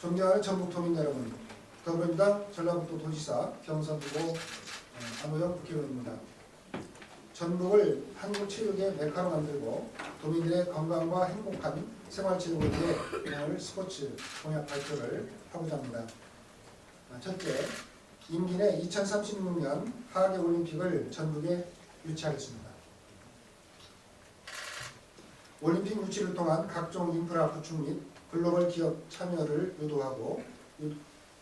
존경하는 전북도민 여러분, 더불어민주당 전라북도 도지사 경선부고 안호영 국회의원입니다. 전북을 한국 체육의 메카로 만들고 도민들의 건강과 행복한 생활체육을 위해 오늘 스포츠 공약 발표를 하고자 합니다. 아, 첫째, 임기 내 2036년 하계올림픽을 전북에 유치하겠습니다. 올림픽 유치를 통한 각종 인프라 구축 및 글로벌 기업 참여를 유도하고 유-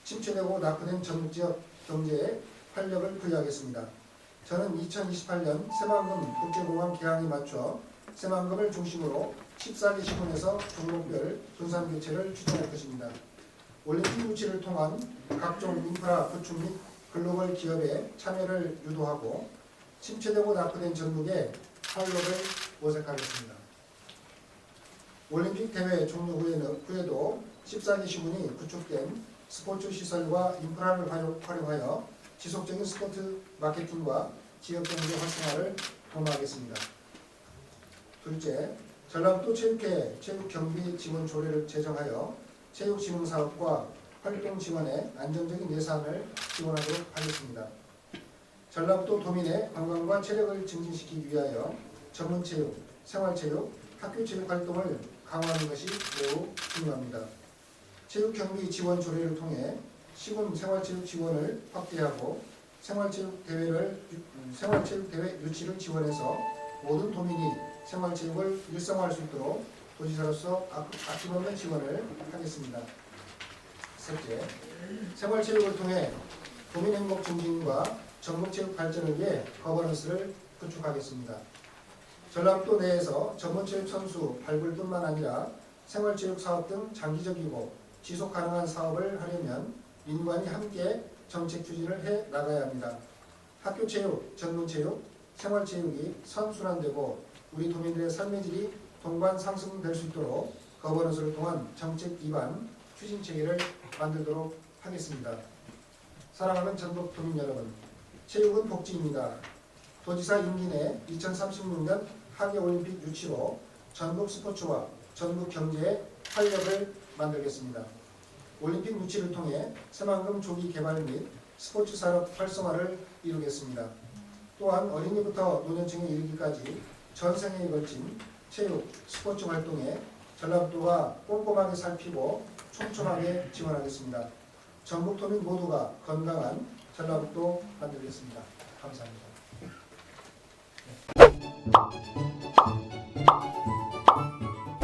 침체되고 낙후된 전북 지역 경제에 활력을 부여하겠습니다. 저는 2028년 새만금 국제공항 개항에 맞춰 새만금을 중심으로 14개 시군에서 종목별 분산 교체를 추진할 것입니다. 올림픽 유치를 통한 각종 인프라 구축 및 글로벌 기업의 참여를 유도하고 침체되고 낙후된 전북에 활력을 모색하겠습니다. 올림픽 대회 종료 후에는, 후에도 14개 시군이 구축된 스포츠 시설과 인프라를 활용- 활용하여 지속적인 스포츠 마케팅과 지역 경제 활성화를 도모하겠습니다. 둘째, 전라북도 체육회 체육 경비 지원 조례를 제정하여 체육진흥사업과 활동 지원에 안정적인 예산을 지원하도록 하겠습니다. 전라북도 도민의 건강과 체력을 증진시키기 위하여 전문체육, 생활체육, 학교 체육 활동을 강화하는 것이 매우 중요합니다. 체육 경비 지원 조례를 통해 시군 생활체육 지원을 확대하고 생활체육 대회를 음, 생활체육 대회 유치를 지원해서 모든 도민이 생활체육을 일상화할 수 있도록 도지사로서 아- 아낌없는 지원을 하겠습니다. 셋째, 생활체육을 통해 도민 행복 증진과 전국체육 발전을 위해 거버넌스를 구축하겠습니다. 전라북도 내에서 전문체육 선수 발굴뿐만 아니라 생활체육 사업 등 장기적이고 지속 가능한 사업을 하려면 민관이 함께 정책 추진을 해 나가야 합니다. 학교체육, 전문체육, 생활체육이 선순환되고 우리 도민들의 삶의 질이 동반 상승될 수 있도록 거버넌스를 통한 정책 기반 추진 체계를 만들도록 하겠습니다. 사랑하는 전북 도민 여러분, 체육은 복지입니다. 도지사 임기 내 2036년 하계올림픽 유치로 전북 스포츠와 전북 경제에 활력을 만들겠습니다. 올림픽 유치를 통해 새만금 조기 개발 및 스포츠 산업 활성화를 이루겠습니다. 또한 어린이부터 노년층에 이르기까지 전 생애에 걸친 체육, 스포츠 활동에 전라북도가 꼼꼼하게 살피고 촘촘하게 지원하겠습니다. 전북 도민 모두가 건강한 전라북도 만들겠습니다. 감사합니다.